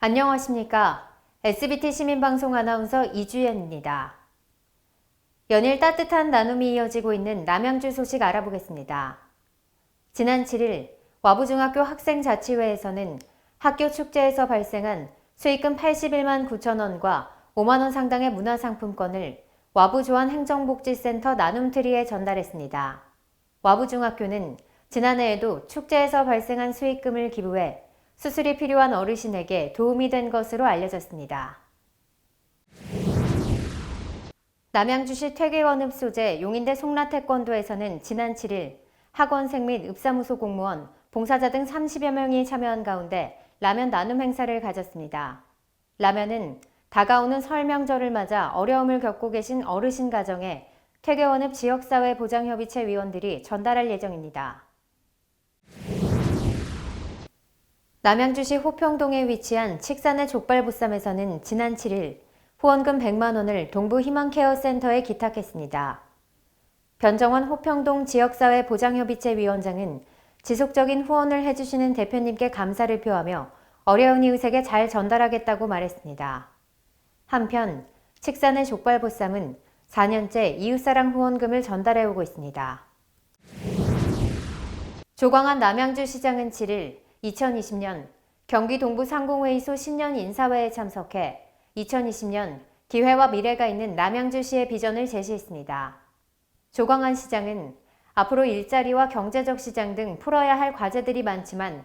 안녕하십니까. SBT 시민방송 아나운서 이주연입니다. 연일 따뜻한 나눔이 이어지고 있는 남양주 소식 알아보겠습니다. 지난 7일 와부중학교 학생자치회에서는 학교 축제에서 발생한 수익금 81만 9천 원과 5만 원 상당의 문화상품권을 와부조안행정복지센터 나눔트리에 전달했습니다. 와부중학교는 지난해에도 축제에서 발생한 수익금을 기부해 수술이 필요한 어르신에게 도움이 된 것으로 알려졌습니다. 남양주시 퇴계원읍 소재 용인대 송라태권도에서는 지난 7일 학원생 및 읍사무소 공무원, 봉사자 등 30여 명이 참여한 가운데 라면 나눔 행사를 가졌습니다. 라면은 다가오는 설 명절을 맞아 어려움을 겪고 계신 어르신 가정에 퇴계원읍 지역사회 보장협의체 위원들이 전달할 예정입니다. 남양주시 호평동에 위치한 칙산의 족발보쌈에서는 지난 7일 후원금 100만 원을 동부 희망케어센터에 기탁했습니다. 변정원 호평동 지역사회 보장협의체 위원장은 지속적인 후원을 해주시는 대표님께 감사를 표하며 어려운 이웃에게 잘 전달하겠다고 말했습니다. 한편 칙산의 족발보쌈은 4년째 이웃사랑 후원금을 전달해오고 있습니다. 조광한 남양주 시장은 7일 2020년 경기 동부 상공회의소 신년 인사회에 참석해 2020년 기회와 미래가 있는 남양주시의 비전을 제시했습니다. 조광한 시장은 앞으로 일자리와 경제적 시장 등 풀어야 할 과제들이 많지만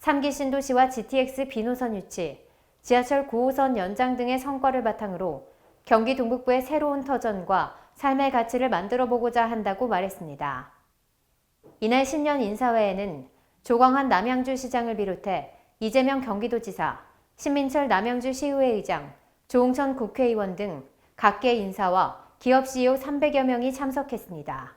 3기 신도시와 GTX 비노선 유치, 지하철 9호선 연장 등의 성과를 바탕으로 경기 동북부의 새로운 터전과 삶의 가치를 만들어 보고자 한다고 말했습니다. 이날 신년 인사회에는 조광한 남양주 시장을 비롯해 이재명 경기도지사, 신민철 남양주 시의회 의장, 조홍천 국회의원 등 각계 인사와 기업 CEO 300여 명이 참석했습니다.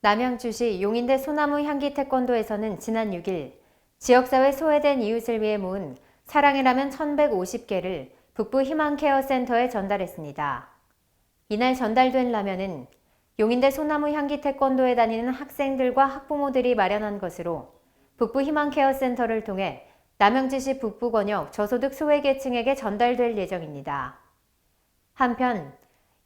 남양주시 용인대 소나무 향기 태권도에서는 지난 6일 지역사회 소외된 이웃을 위해 모은 사랑의 라면 1150개를 북부 희망케어센터에 전달했습니다. 이날 전달된 라면은 용인대 소나무 향기 태권도에 다니는 학생들과 학부모들이 마련한 것으로 북부 희망케어센터를 통해 남양주시 북부 권역 저소득 소외계층에게 전달될 예정입니다. 한편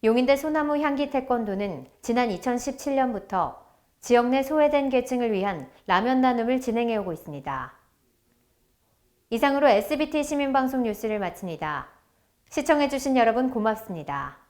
용인대 소나무 향기 태권도는 지난 2017년부터 지역 내 소외된 계층을 위한 라면 나눔을 진행해 오고 있습니다. 이상으로 SBT 시민방송 뉴스를 마칩니다. 시청해주신 여러분 고맙습니다.